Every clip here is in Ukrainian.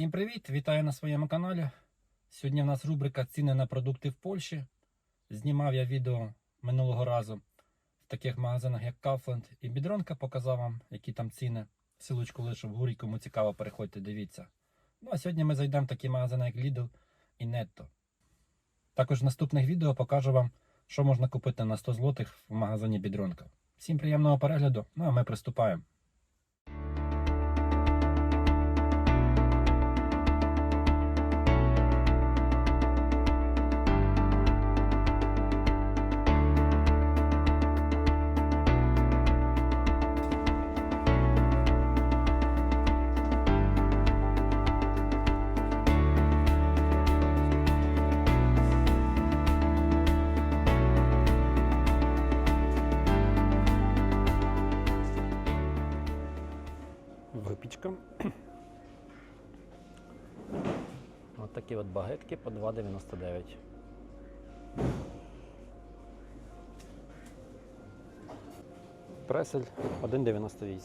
Всім привіт! Вітаю на своєму каналі. Сьогодні в нас рубрика Ціни на продукти в Польщі. Знімав я відео минулого разу в таких магазинах, як Kaufland і Бідронка. Показав вам, які там ціни. Силочку лишу вгорі, кому цікаво, переходьте, дивіться. Ну а сьогодні ми зайдемо в такі магазини, як Lidl і Netto. Також в наступних відео покажу вам, що можна купити на 100 злотих в магазині Бідронка. Всім приємного перегляду, ну а ми приступаємо. От багетки по 2,99. Пресель 1,98.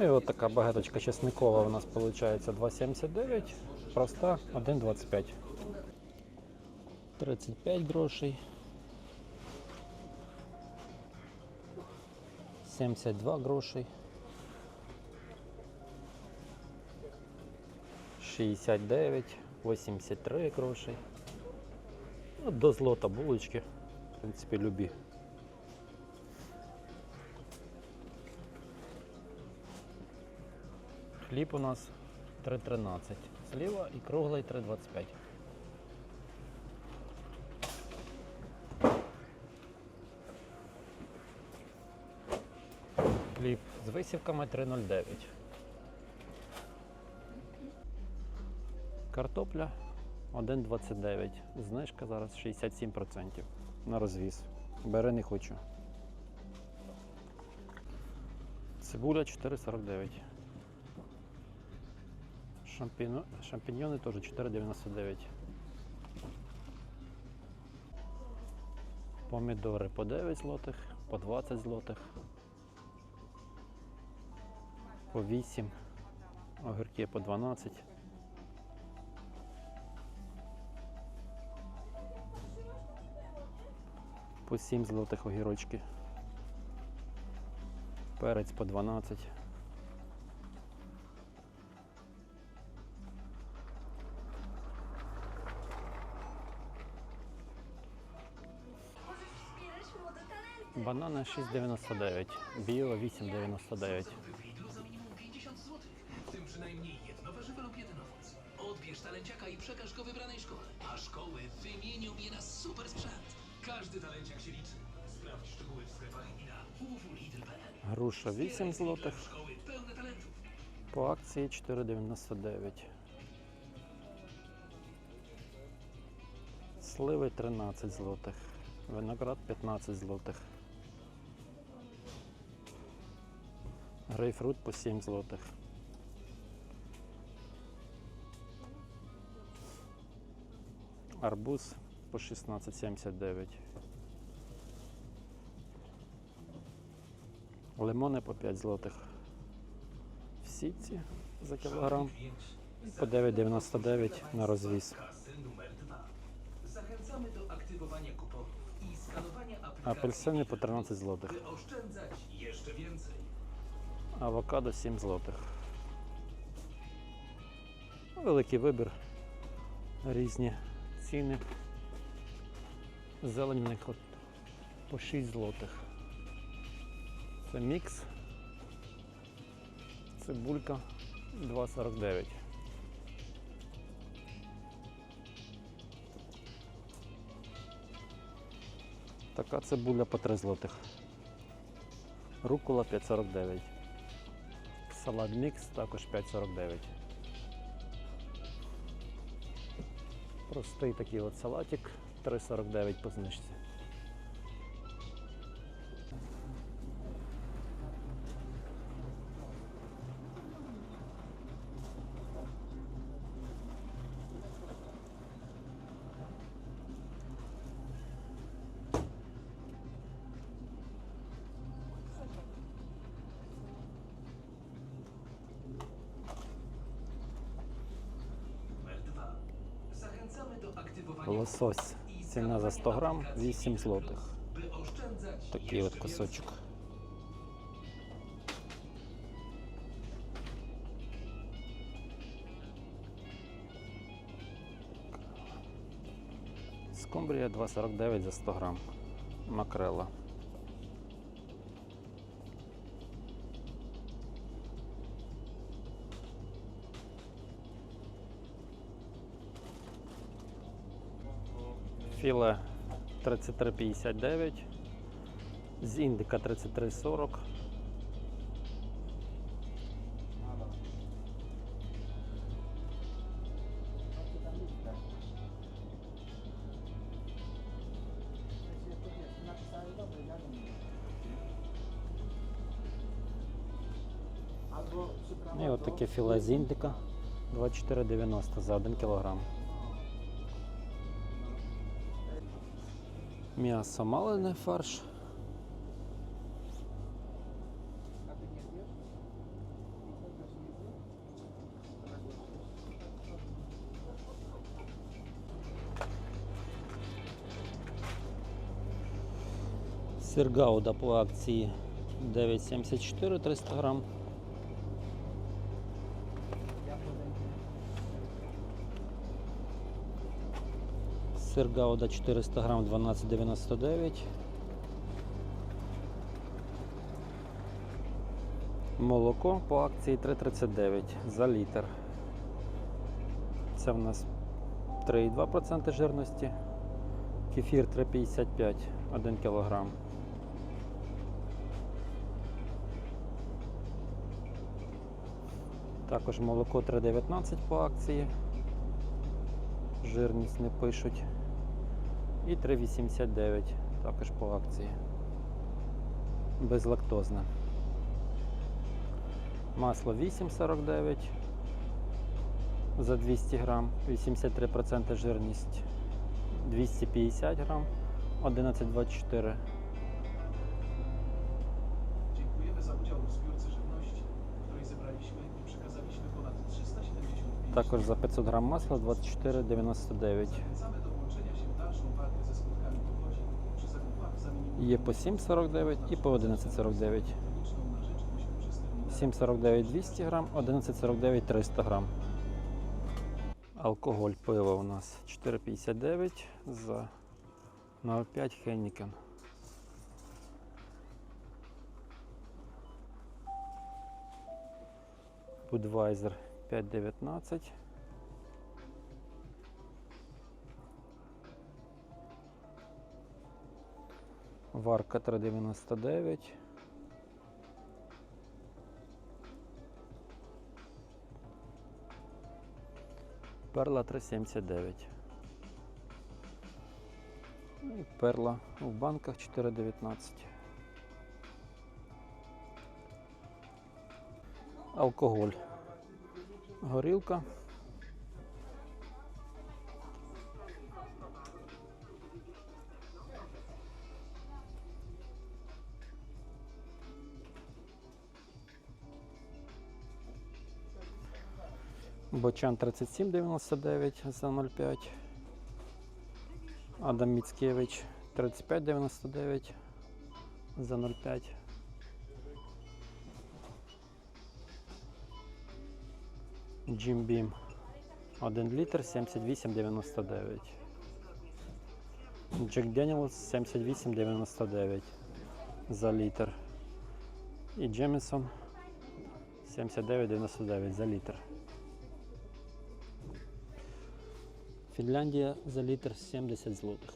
І от така багеточка чесникова у нас виходить 2,79, проста 1,25. 35 грошей. 72 грошей. 69, 83 грошей. До злота булочки. В принципі, любі. Хліб у нас 3,13. Сліва і круглий 3,25. Хліб з висівками 3,09. Картопля 1,29. Знижка зараз 67% на розвіз. Бери не хочу. Цибуля 4,49. Шампіно... Шампіньйони теж 4,99. Помідори по 9 злотих, по 20 злотих. По 8, огірки по 12. По 7 злотих огірочки. Перець по 12. Możesz wspierać młode talenty. Банани 6,99, біо 8,99. Przynajmniej jedno warzywo lub jeden owoc. Odbierz talenciaka i przekaż go wybranej szkole. A szkoły wymienią je na super sprzęt. Każdy talenciak się liczy. Sprawdź szczegóły w sklepach i na www.lidl.pl. Груша 8 злотих, Szkoły pełne talentów. по акції 4,99. Сливи 13 злотих, виноград 15 злотих. Грейпфрут по 7 злотих. Арбуз по 16,79. Лимони по 5 злотих. Всі ці за кілограм по 9,99 на розвіз. Kasy numer 2. Zachęcamy do aktywowania kuponów i skanowania aplikacji, Апельсини по 13 злотих. by oszczędzać jeszcze więcej. Авокадо 7 злотих. Великий вибір. Різні ціни. Зелень в них от по 6 злотих. Це мікс. Цибулька 2,49. Така цибуля по 3 злотих. Рукола 5,49. Салат мікс також 5,49. Простий такий от салатик 3,49 по знижці. Лосось. Ціна за 100 грам 8 злотих. Такий от кусочок. Скумбрія 2,49 за 100 грам. Макрела. 33,59. З індика 33,40. І от таке філе з індика 24,90 за 1 кг. М'ясо малене фарш. Сир гауда по акції 9,74 300 грам. Сир гауда 400 грам 12,99. Молоко по акції 3,39 за літр. Це в нас 3,2% жирності. Кефір 3,55 1 кг. Також молоко 3,19 по акції. Жирність не пишуть. І 3,89 також по акції. Безлактозне. Масло 8,49 за 200 грам, 83% жирність, 250 грам, 11,24. Dziękujemy za udział w zbiórce żywności, w której zebraliśmy i przekazaliśmy ponad 375 Також за 500 грам масла 24,99. Є по 7,49 і по 11,49. techniczną na rzecz ośmiu przystępnych 7,49 200 грам, 11,49 300 грам. Алкоголь пиво у нас 4,59 за 0,5 Хеннікен. Будвайзер 5,19. Варка 3,99. Перла 3,79. Ну І перла в банках 4,19. Алкоголь. Горілка. Бочан 37,99 за 0,5. Адам Міцкевич 35,99 за 0,5. Джим Бім 1 літр 78,99. Джек Деніелс 78,99 за літр. І Джемісон 79,99 за літр. Фінляндія за літр 70 злотих.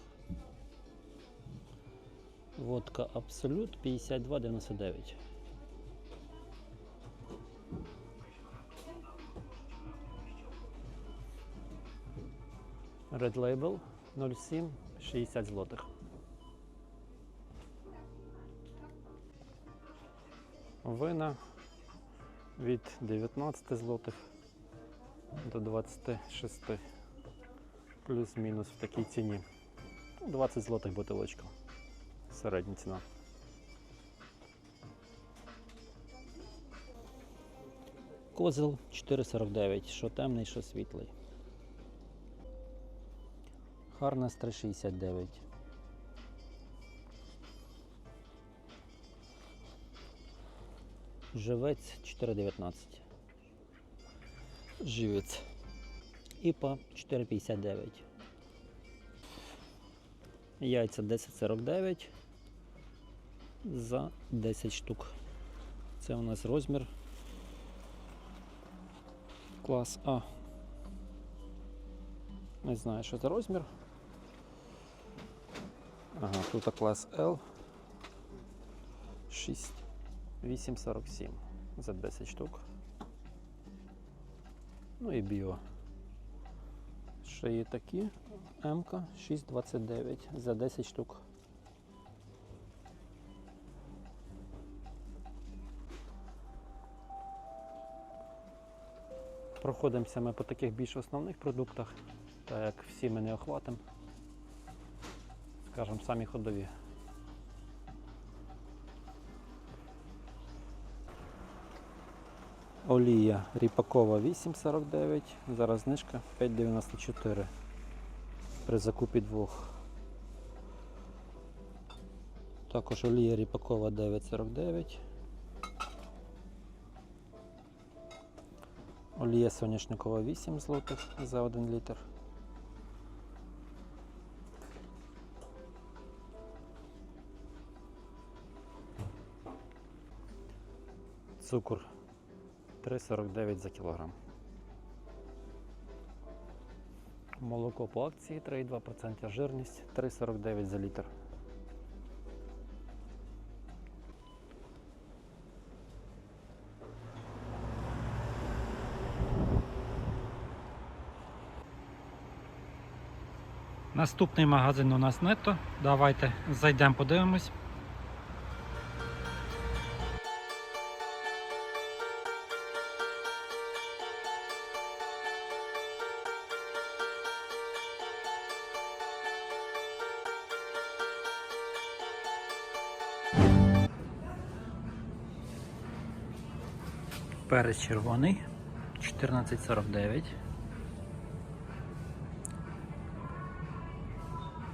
Водка Абсолют 52,99. Red Label 07 60 злотих. Вина від 19 злотих до 26 плюс-мінус в такій ціні. Ну, 20 злотих бутилочка. Середня ціна. Козел 4,49, що темний, що світлий. Харнес 369. Живець 4,19. Живець. Іпа 4,59. Яйця 10,49 за 10 штук. Це у нас розмір клас А. Не знаю, що за розмір. Ага, тут клас L 6 8,47 за 10 штук. Ну і біо. Ще є такі МК 6,29 за 10 штук. Проходимося ми по таких більш основних продуктах, так як всі ми не охватимо. Скажемо, самі ходові. Олія ріпакова 8,49, зараз знижка 5,94 при закупі двох. Також олія ріпакова 9,49. Олія соняшникова 8 злотих за 1 літр. Цукор 3,49 за кілограм. Молоко по акції 3,2%, жирність 3,49 за літр. Наступний магазин у нас нетто. Давайте зайдемо, подивимось. Перець червоний 14,49.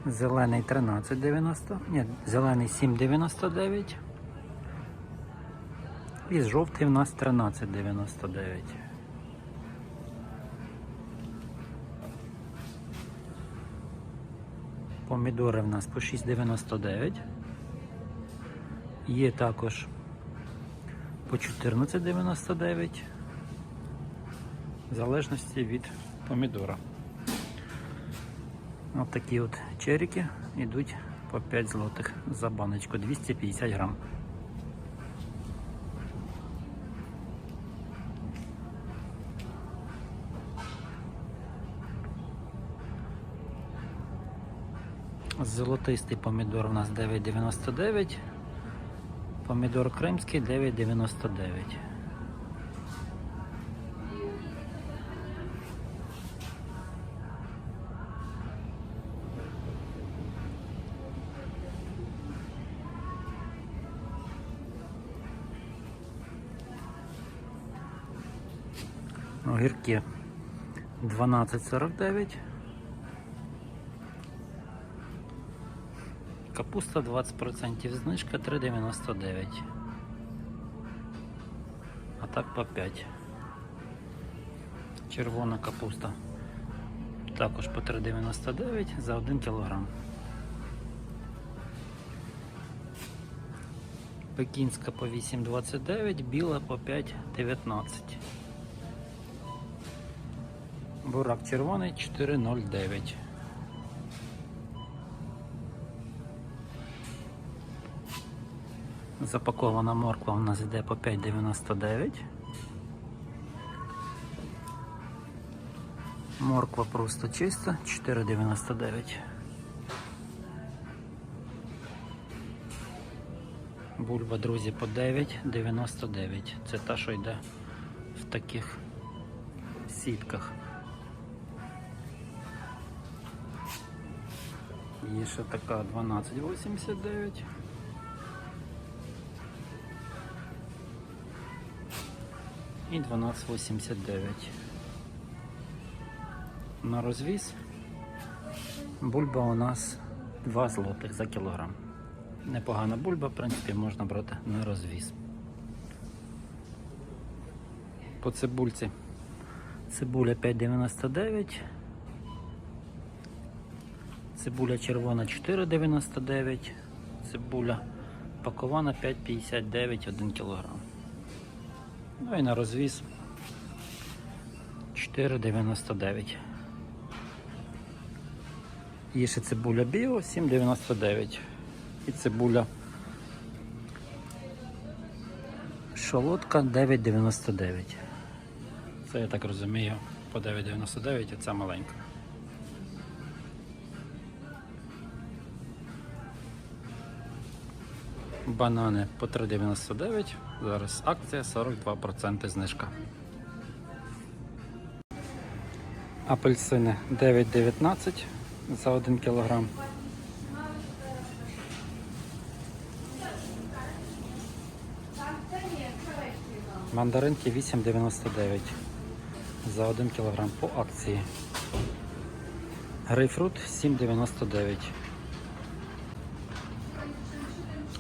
Зелений 13,90. Ні, зелений 7,99. І жовтий в нас 13,99. Помідори в нас по 6,99. Є також по 14,99. В залежності від помідора. Ось такі от черіки йдуть по 5 злотих за баночку 250 грам. Золотистий помідор у нас 9,99. Помідор кримський 9,99. Огірки 12,49. Капуста 20% знижка 3,99. А так по 5. Червона капуста. Також по 3,99 за 1 кг. Пекінська по 8,29, біла по 5,19. Бурак червоний 4,09. Запакована морква у нас йде по 5,99. Морква просто чиста 4,99. Бульба, друзі, по 9,99. Це та, що йде в таких сітках. Є ще така 12,89. І 12,89. На розвіз Бульба у нас 2 злотих за кілограм. Непогана бульба, в принципі, можна брати на розвіз. По цибульці. Цибуля 5,99. Цибуля червона 4,99. Цибуля пакована 5,59 1 кг. Ну і на розвіз 4,99. Є ще цибуля біо 7,99. І цибуля шолодка 9,99. Це я так розумію по 9,99, а ця маленька. Банани по 3,99. Зараз акція 42% знижка. Апельсини 9,19 за 1 кілограм. Мандаринки 8,99 за 1 кілограм по акції. Грейпфрут 7,99.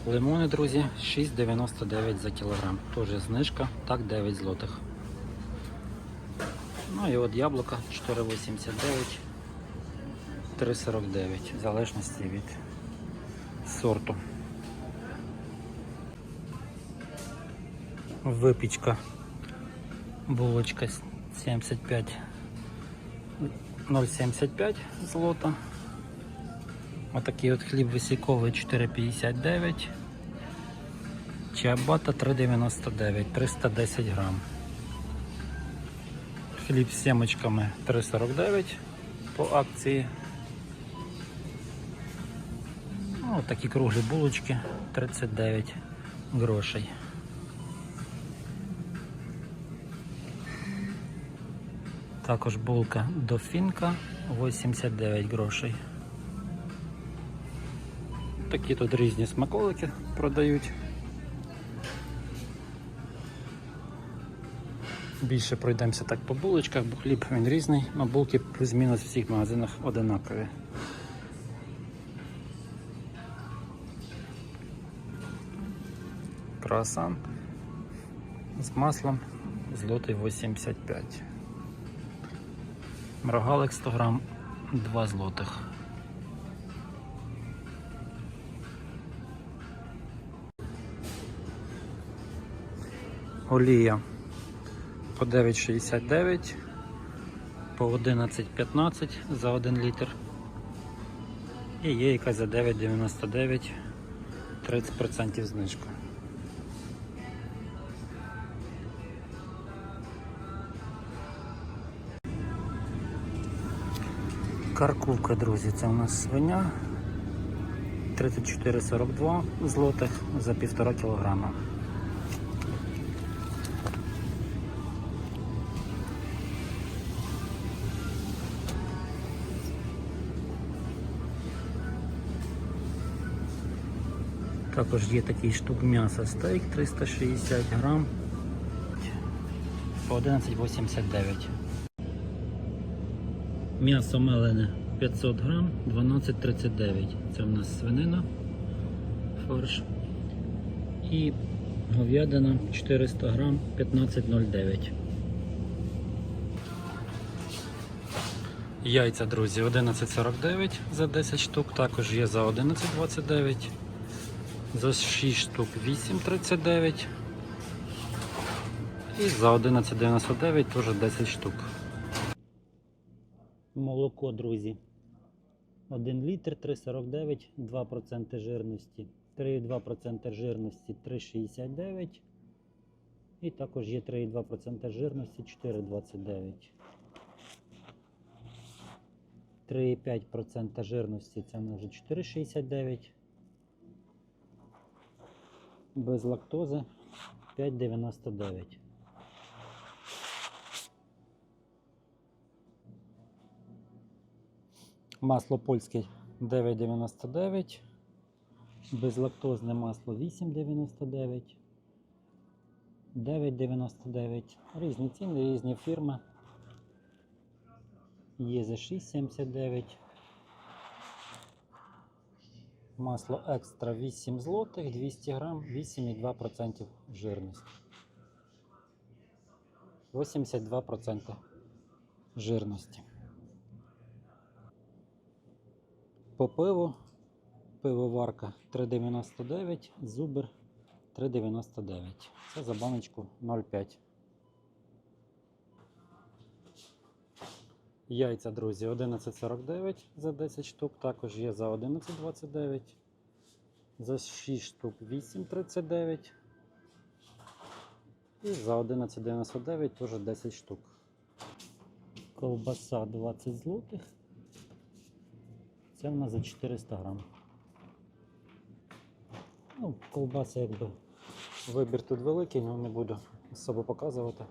Лимони, друзі, 6,99 за кілограм. Теж знижка, так 9 злотих. Ну і от яблука 4,89, 3,49, в залежності від сорту. Випічка. Булочка 75 0,75 злота. Отакий от хліб висіковий 4,59. Чиабата 3,99, 310 грам. Хліб з сімочками 3,49 по акції. Ну, такі круглі булочки 39 грошей. Також булка дофінка 89 грошей. Такі тут різні смаколики продають. Більше пройдемося так по булочках, бо хліб він різний, а булки плюс-мінус в всіх магазинах одинакові. Круасан з маслом злотий 85. Рогалик 100 грам 2 злотих. Олія по 9,69, по 11,15 за 1 літр. І є якась за 9,99, 30% знижка. Каркувка, друзі, це у нас свиня 34,42 злотих за 1,5 кілограма. Також є такий штук м'яса стейк 360 грам по 11,89. М'ясо мелене 500 грам 12,39. Це в нас свинина, фарш. І говядина 400 грам 15,09. Яйця, друзі, 11,49 за 10 штук. Також є за 11,29. За 6 штук 8,39. І за 11,99 теж 10 штук. Молоко, друзі. 1 літр 3,49, 2% жирності. 3,2% жирності 3,69. І також є 3,2% жирності 4,29. 3,5% жирності це вже 4,69. Без лактози 5,99. Масло польське 9,99. Безлактозне масло 8,99. 9,99. Різні ціни, різні фірми. Є за 6,79. Масло екстра 8 злотих, 200 грам, 8,2% жирності. 82% жирності. По пиву пивоварка 3,99, зубр 3,99. Це за баночку 0,5. Яйця, друзі, 11,49 за 10 штук. Також є за 11,29. За 6 штук 8,39. І за 11,99 теж 10 штук. Ковбаса 20 злотих. Це в нас за 400 грам. Ну, ковбаса якби. Вибір тут великий, але не буду особо показувати.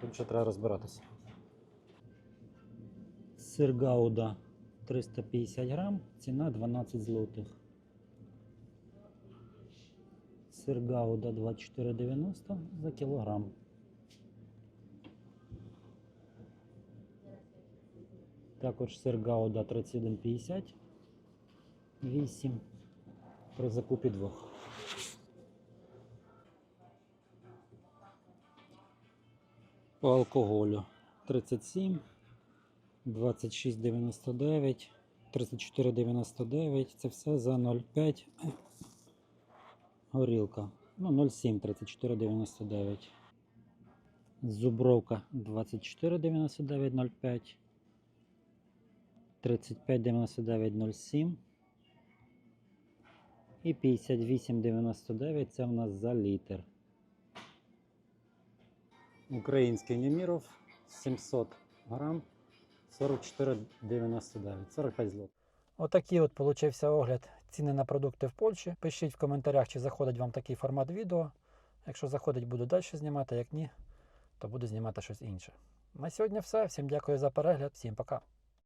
Тут ще треба розбиратися. Сир Гауда 350 грам, ціна 12 злотих. Сир Гауда 24,90 за кілограм. Також сир Гауда 31,50 8 при закупі двох. По алкоголю 37, 26,99, 34,99. Це все за 0,5 горілка. Ну, 0,7, 34,99. Зубровка 24,99, 0,5. 35,99, 0,7. І 58,99 це в нас за літр. Український Німіров 700 грам 44,99, 45 злот. Отакий от получився огляд ціни на продукти в Польщі. Пишіть в коментарях, чи заходить вам такий формат відео. Якщо заходить, буду далі знімати. Як ні, то буду знімати щось інше. На сьогодні все. Всім дякую за перегляд, всім пока.